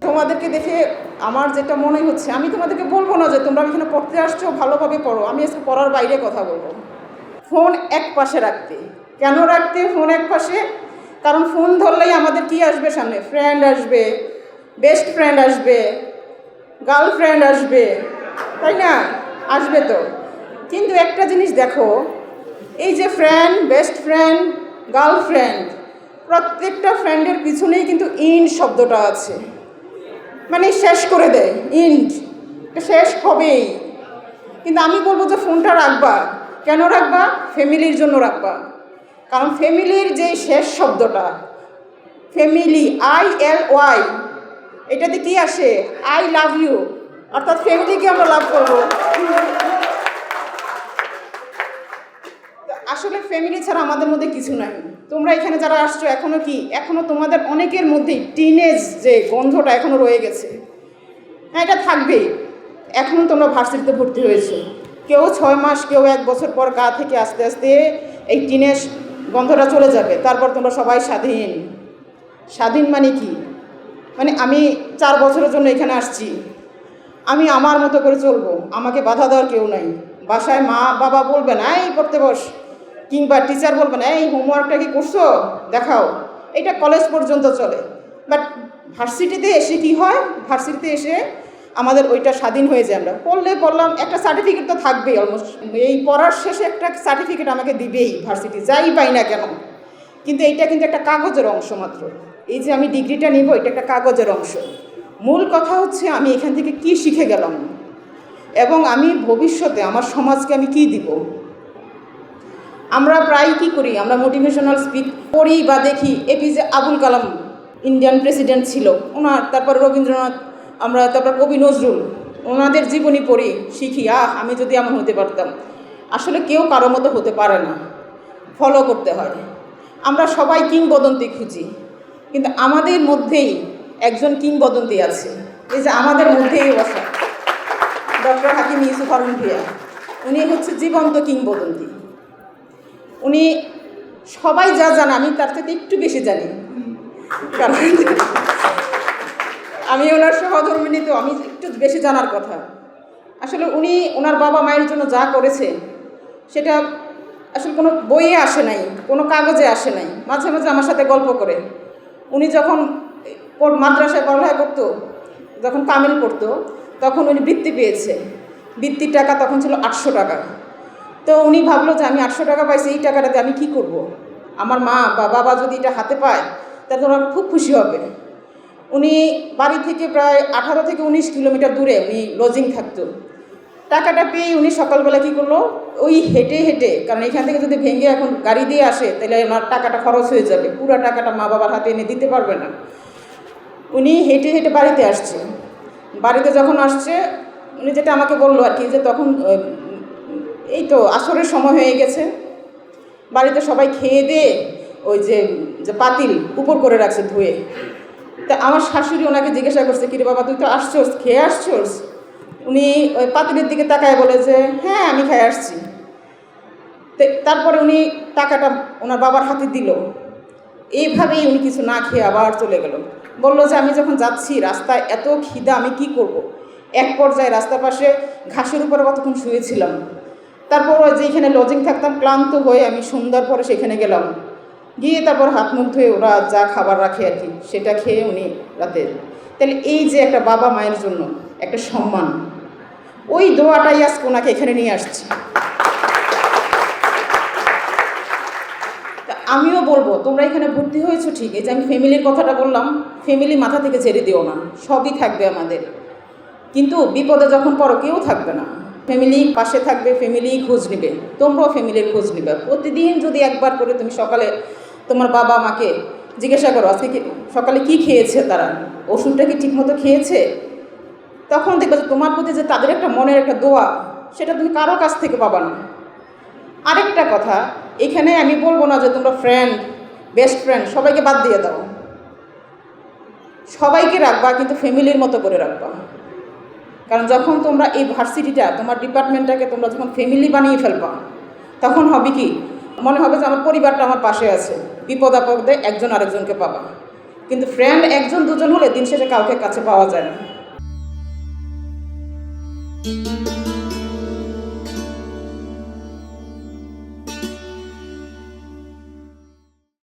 তোমাদেরকে দেখে আমার যেটা মনে হচ্ছে, আমি তোমাদেরকে বলব না যে তোমরা এখানে পড়তে আসছো, ভালোভাবে পড়ো। আমি আজকে পড়ার বাইরে কথা বলব। ফোন এক পাশে রাখতে। কেন রাখতে ফোন এক পাশে? কারণ ফোন ধরলেই আমাদের কি আসবে সামনে? ফ্রেন্ড আসবে বেস্ট ফ্রেন্ড আসবে গার্লফ্রেন্ড আসবে, তাই না? আসবে তো। কিন্তু একটা জিনিস দেখো, এই যে ফ্রেন্ড বেস্ট ফ্রেন্ড গার্লফ্রেন্ড প্রত্যেকটা ফ্রেন্ডের পিছনেই কিন্তু ইন শব্দটা আছে। মানে শেষ করে দেয়, ইন্ড শেষ হবেই। কিন্তু আমি বলব যে ফোনটা রাখবা। কেন রাখবা? ফ্যামিলির জন্য রাখবা। কারণ ফ্যামিলির যে শেষ শব্দটা, ফ্যামিলি, আই এল ওয়াই, এটাতে কি আসে? I love you. অর্থাৎ ফ্যামিলিকে আমরা লাভ করব। আসলে ফ্যামিলি ছাড়া আমাদের মধ্যে কিছু নাই। তোমরা এখানে যারা আসছো, এখনও কি? এখনও তোমাদের অনেকের মধ্যেই টিনেজ যে গন্ধটা এখনও রয়ে গেছে। হ্যাঁ এটা থাকবেই। এখনও তোমরা ভার্সিটিতে ভর্তি হয়েছো। কেউ ছয় মাস, কেউ এক বছর পর গা থেকে আস্তে আস্তে এই টিনেজ গন্ধটা চলে যাবে। তারপর তোমরা সবাই স্বাধীন। স্বাধীন মানে কি? মানে আমি চার বছরের জন্য এখানে আসছি। আমি আমার মতো করে চলবো। আমাকে বাধা দেওয়ার কেউ নাই। বাসায় মা বাবা বলবে না, এই পড়তে বস। কিংবা টিচার বলবে না, এই হোমওয়ার্কটা কি করছ? দেখাও। এটা কলেজ পর্যন্ত চলে। বাট ভার্সিটিতে এসে কি হয়? ভার্সিটিতে এসে আমাদের ওইটা স্বাধীন হয়ে যায় আমরা। পড়লে পড়লাম একটা সার্টিফিকেট তো থাকবেই অলমোস্ট এই পড়ার শেষে একটা সার্টিফিকেট আমাকে দিবেই ভার্সিটি যাই পাই না কেন। কিন্তু এইটা কিন্তু একটা কাগজের অংশ মাত্র। এই যে আমি ডিগ্রিটা নিব, এটা একটা কাগজের অংশ। মূল কথা হচ্ছে আমি এখান থেকে কি শিখে গেলাম? এবং আমি ভবিষ্যতে আমার সমাজকে আমি কি দিব? আমরা প্রায় কি করি? আমরা মোটিভেশনাল স্পিচ পড়ি বা দেখি APJ Abul Kalam Indian president ছিল। ওনার, তারপর রবীন্দ্রনাথ, আমরা তারপর কবি নজরুল, ওনাদের জীবনী পড়ি, শিখি, আহ, আমি যদি এমন হতে পারতাম। আসলে কেউ কারও মতো হতে পারে না। ফলো করতে হয়। আমরা সবাই কিংবদন্তি খুঁজি। কিন্তু আমাদের মধ্যেই একজন কিংবদন্তি আছে। এই যে আমাদের মধ্যেই বসা। ডক্টর হাকিম ইউসুফ হারুন ভিয়া। উনি হচ্ছে জীবন্ত কিংবদন্তি। উনি সবাই যা জানে, আমি তার থেকে একটু বেশি জানি। কারণ আমি ওনার সহধর্মিনী তো, আমি একটু বেশি জানার কথা। আসলে উনি ওনার বাবা মায়ের জন্য যা করেছে, সেটা আসলে কোনো বইয়ে আসে নাই, কোনো কাগজে আসে নাই। মাঝে মাঝে আমার সাথে গল্প করে। উনি যখন মাদ্রাসায় পড়ালেখা করতো, যখন কামিল পড়তো, তখন উনি বৃত্তি পেয়েছে। বৃত্তির টাকা তখন ছিল আটশো টাকা। তো উনি ভাবলো যে আমি আটশো টাকা পাইছি, এই টাকাটাতে আমি কি করব। আমার মা বা বাবা যদি এটা হাতে পায়, তাহলে ওরা খুব খুশি হবে। উনি বাড়ি থেকে প্রায় আঠারো থেকে উনিশ কিলোমিটার দূরে উনি লজিং থাকতো। টাকাটা পেয়ে উনি সকালবেলা কী করল? ওই হেঁটে হেঁটে, কারণ এখান থেকে যদি ভেঙে এখন গাড়ি দিয়ে আসে, তাহলে ওনার টাকাটা খরচ হয়ে যাবে। পুরো টাকাটা মা বাবার হাতে এনে দিতে পারবে না। উনি হেঁটে হেঁটে বাড়িতে আসছে। বাড়িতে যখন আসছে, উনি যেটা আমাকে বলল আর কি, যে তখন এই তো আসরের সময় হয়ে গেছে। বাড়িতে সবাই খেয়ে দিয়ে ওই যে যে পাতিল উপর করে রাখছে ধুয়ে। তা আমার শাশুড়ি ওনাকে জিজ্ঞাসা করছে, কিরে বাবা, তুই তো আসছোস, খেয়ে আসছোস? উনি ওই পাতিলের দিকে তাকায় বলে যে হ্যাঁ আমি খেয়ে আসছি। তারপরে উনি টাকাটা ওনার বাবার হাতে দিল। এইভাবেই উনি কিছু না খেয়ে আবার চলে গেল। বলল যে, আমি যখন যাচ্ছি রাস্তায়, এত খিদা, আমি কি করব। এক পর্যায়ে রাস্তার পাশে ঘাসের উপরে কতক্ষণ শুয়েছিলাম। তারপর যেখানে লজিং থাকতাম, ক্লান্ত হয়ে আমি সন্ধ্যার পরে সেখানে গেলাম। গিয়ে তারপর হাত মুখ ধুয়ে ওরা যা খাবার রাখে আর কি, সেটা খেয়ে উনি রাতে তাহলে এই যে একটা বাবা মায়ের জন্য একটা সম্মান, ওই দোয়াটাই আজকে ওনাকে এখানে নিয়ে আসছি। আমিও বলব, তোমরা এখানে ভর্তি হয়েছো ঠিক, এই যে আমি ফ্যামিলির কথাটা বললাম ফ্যামিলি মাথা থেকে ছেড়ে দিও না, সবই থাকবে আমাদের। কিন্তু বিপদে যখন পড়ো, কেউ থাকবে না। ফ্যামিলি পাশে থাকবে ফ্যামিলি খোঁজ নেবে। তোমরাও ফ্যামিলির খোঁজ নেবে। প্রতিদিন যদি একবার করে তুমি সকালে তোমার বাবা মাকে জিজ্ঞাসা করো, আজকে সকালে কি খেয়েছে তারা? ওষুধটা কি ঠিকমতো খেয়েছে? তখন দেখবে যে তোমার প্রতি যে তাদের একটা মনের একটা দোয়া, সেটা তুমি কারও কাছ থেকে পাবা না। আরেকটা কথা, এখানে আমি বলব না যে তোমরা ফ্রেন্ড বেস্ট ফ্রেন্ড সবাইকে বাদ দিয়ে দাও। সবাইকে রাখবা, কিন্তু ফ্যামিলির মতো করে রাখবা। কারণ যখন তোমরা এই ভার্সিটিটা, তোমার ডিপার্টমেন্টটাকে তোমরা যখন ফ্যামিলি বানিয়ে ফেলবা, তখন হবে কি? মনে হবে যে আমার পরিবারটা আমার পাশে আছে। বিপদ আপদে একজন আরেকজনকে পাবা। কিন্তু ফ্রেন্ড একজন, দুজন হলে দিন শেষে কাউকে কাছে পাওয়া যায় না।